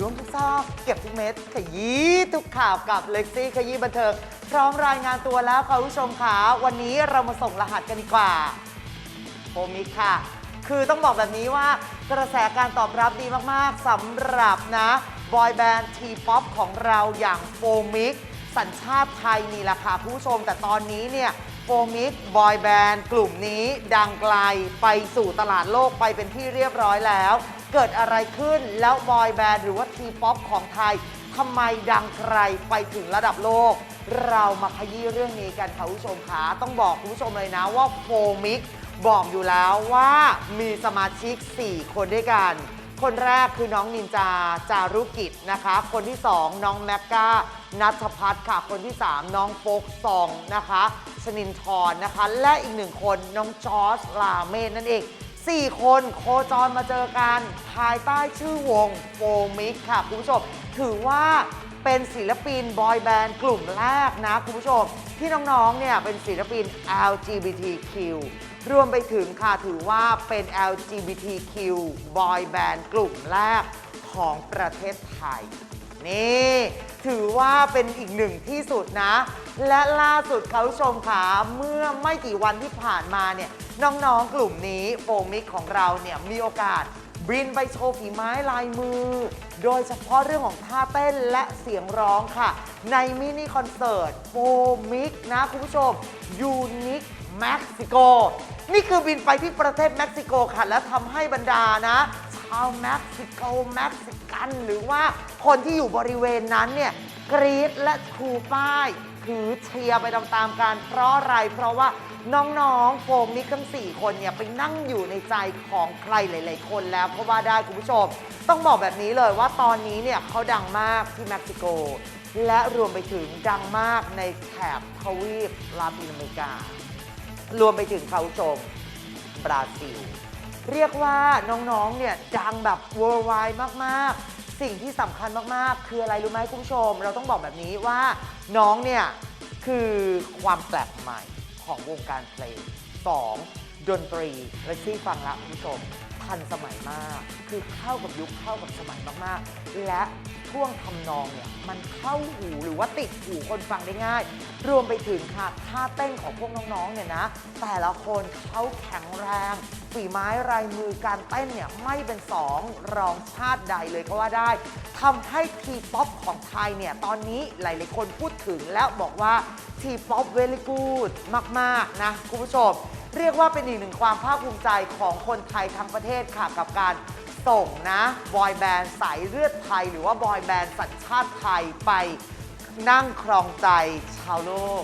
รวบทุกซอกเก็บทุกเม็ดขยี้ทุกข่าวกับเล็กซี่ขยี้บันเทิงพร้อมรายงานตัวแล้วค่ะคุณผู้ชมค่ะวันนี้เรามาส่งรหัสกันดีกว่าโฟมิกค่ะ คือต้องบอกแบบนี้ว่ากระแสการตอบรับดีมากๆสำหรับนะบอยแบนด์ทีป๊อปของเราอย่างโฟมิก สัญชาติไทยนี่แหละค่ะผู้ชม แต่ตอนนี้เนี่ยโฟมิกบอยแบนด์กลุ่มนี้ดังไกลไปสู่ตลาดโลกไปเป็นที่เรียบร้อยแล้ว เกิดอะไรขึ้นแล้วบอยแบนด์หรือว่าทีป๊อปของไทยทำไมดังไกลไปถึงระดับโลก เรามาขยี้เรื่องนี้กันค่ะผู้ชมคะต้องบอกคุณผู้ชมเลยนะว่าโฟมิกบอกอยู่แล้วว่ามีสมาชิก 4 คนด้วยกัน คนแรกคือน้องนินจาจารุกิจนะคะ คนที่ 2 น้องแมกกานัทพัฒน์ค่ะ คนที่ 3 น้องโฟกซองนะคะชนินทรนะคะ และอีกหนึ่งคนน้องจอร์จลาเมนนั่นเอง 4 คนโคจรมาเจอกันภายใต้ชื่อวงโฟมิกค่ะ คุณผู้ชม ถือว่าเป็นศิลปินบอยแบนด์กลุ่มแรกนะ คุณผู้ชม ที่น้องๆเนี่ยเป็นศิลปิน LGBTQ รวมไปถึงค่ะถือว่าเป็น LGBTQ Boy Band กลุ่มแรกของประเทศไทย นี่ ถือว่าเป็นอีกหนึ่งที่สุดนะ และล่าสุดเขาชมขาเมื่อไม่กี่วันที่ผ่านมาเนี่ยน้องๆกลุ่มนี้โฟมิกของเราเนี่ยมีโอกาส บินไปโชว์ฝีไม้ลายมือ โดยเฉพาะเรื่องของท่าเต้นและเสียงร้องค่ะ ในมินิคอนเสิร์ตโฟมิกนะคุณผู้ชมยูนิคเม็กซิโกนี่คือบินไปที่ประเทศเม็กซิโกค่ะ แล้วทำให้บรรดานะชาวเม็กซิโกเม็กซิกัน หรือว่าคนที่อยู่บริเวณนั้นเนี่ยกรี๊ดและชูป้าย ถือเชียร์ไปตามๆกันเพราะอะไรเพราะว่าน้องๆโฟมมิกทั้ง 4 คนเนี่ยไปนั่งอยู่ในใจของใครหลาย ๆ คนแล้วก็ว่าได้คุณผู้ชม ต้องบอกแบบนี้เลยว่าตอนนี้เนี่ยเขาดังมากที่เม็กซิโก และรวมไปถึงดังมากในแถบทวีปลาตินอเมริกา รวมไปถึงเขาชมบราซิล เรียกว่าน้องๆเนี่ยดังแบบ worldwide มากๆ สิ่งที่สำคัญมากๆ คืออะไรรู้ไหมคุณผู้ชม เราต้องบอกแบบนี้ว่าน้องเนี่ย คือความแปลกใหม่ของวงการเพลง 2. ดนตรีและที่ฟังละคุณผู้ชม ทันสมัยมาก คือเข้ากับยุคเข้ากับสมัยมากๆ และท่วงทำนองเนี่ยมันเข้าหูหรือว่าติดหูคนฟังได้ง่าย รวมไปถึงค่ะท่าเต้นของพวกน้องๆเนี่ยนะ แต่ละคนเขาแข็งแรง ฝีไม้ลายมือการเต้นเนี่ยไม่เป็นสองรองชาติใดเลยก็ว่าได้ทำให้ทีป๊อปของไทยเนี่ยตอนนี้หลายๆคนพูดถึงแล้วบอกว่าทีป๊อปเวลิกูดมาก ๆ นะ คุณผู้ชม เรียกว่าเป็นอีกหนึ่งความภาคภูมิใจของคนไทยทั้งประเทศค่ะกับการส่งนะบอยแบนด์สายเลือดไทย หรือว่าบอยแบนด์สัญชาติไทยไปนั่งครองใจชาวโลก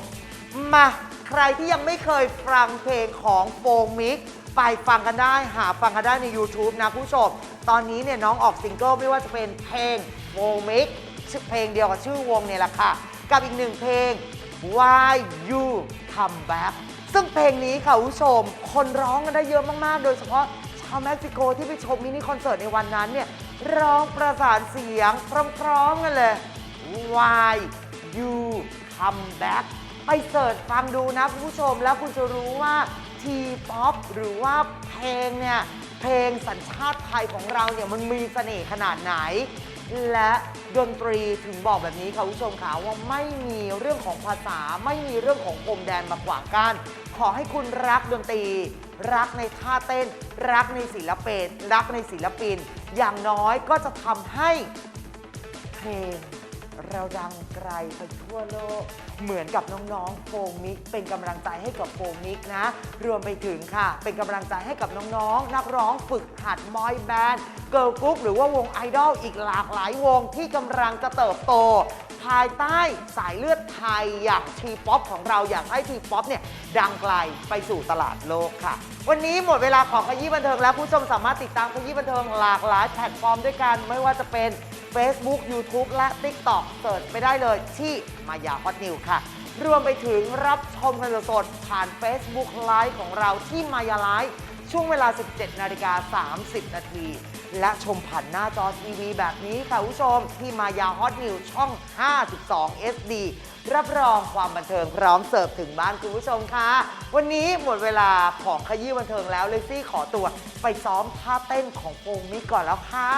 มาใครที่ยังไม่เคยฟังเพลงของโฟมิกไปฟังกันได้หาฟังกันได้ใน YouTube นะผู้ชม ตอนนี้เนี่ยน้องออกซิงเกิลไม่ว่าจะเป็นเพลงโฟมิกชื่อเพลงเดียวกับชื่อวงเนี่ยแหละค่ะ กับอีกหนึ่งเพลง Why You Come Back ซึ่งเพลงนี้ค่ะคุณผู้ชม คนร้องกันได้เยอะมาก ๆ โดยเฉพาะชาวเม็กซิโกที่ไปชมมินิคอนเสิร์ตในวันนั้นเนี่ยร้องประสานเสียงพร้อม ๆ กันเลย Why You Come Back ไปเสิร์ชฟังดูนะคุณผู้ชมแล้วคุณจะรู้ว่าทีป๊อปหรือว่าเพลงเนี่ยเพลงสัญชาติไทยของเราเนี่ยมันมีเสน่ห์ขนาดไหน และดนตรีถึงบอกแบบนี้ค่ะคุณผู้ชมค่ะว่าไม่มีเรื่องของภาษาไม่มีเรื่องของพรมแดนมาขวางกันขอให้คุณรักดนตรี รักในท่าเต้น รักในศิลปินรักในศิลปิน อย่างน้อยก็จะทำให้เพลง เราดังไกลไปทั่วโลก เหมือนกับน้องๆโฟมิก เป็นกำลังใจให้กับโฟมิกนะ รวมไปถึงค่ะ เป็นกำลังใจให้กับน้องๆ นักร้องฝึกหัดบอยแบนด์เกิร์ลกรุ๊ปหรือว่าวงไอดอลอีกหลากหลายวงที่กำลังจะเติบโต ภายใต้สายเลือดไทยอย่างทีป๊อปของเราอยากให้ทีป๊อปเนี่ยดังไกลไปสู่ตลาดโลกค่ะ วันนี้หมดเวลาของขยี้บันเทิงแล้วผู้ชมสามารถติดตามขยี้บันเทิงหลากหลายแพลตฟอร์มด้วยกันไม่ว่าจะเป็น Facebook YouTube และ TikTok เสิร์ชไปได้เลยที่มายาฮอตนิวค่ะ รวมไปถึงรับชมกันสดผ่าน Facebook Live ของเราที่มายาไลฟ์ช่วงเวลา 17 นาฬิกา 30 นาที และชมผ่านหน้าจอทีวีแบบนี้ค่ะคุณผู้ชม ที่มายาฮอตนิวช่อง 52 SD รับรองความบันเทิงพร้อมเสิร์ฟถึงบ้านคุณผู้ชมค่ะ วันนี้หมดเวลาของขยี้บันเทิงแล้วเลซี่ขอตัวไปซ้อมท่าเต้นของโฟมิก่อนแล้วค่ะ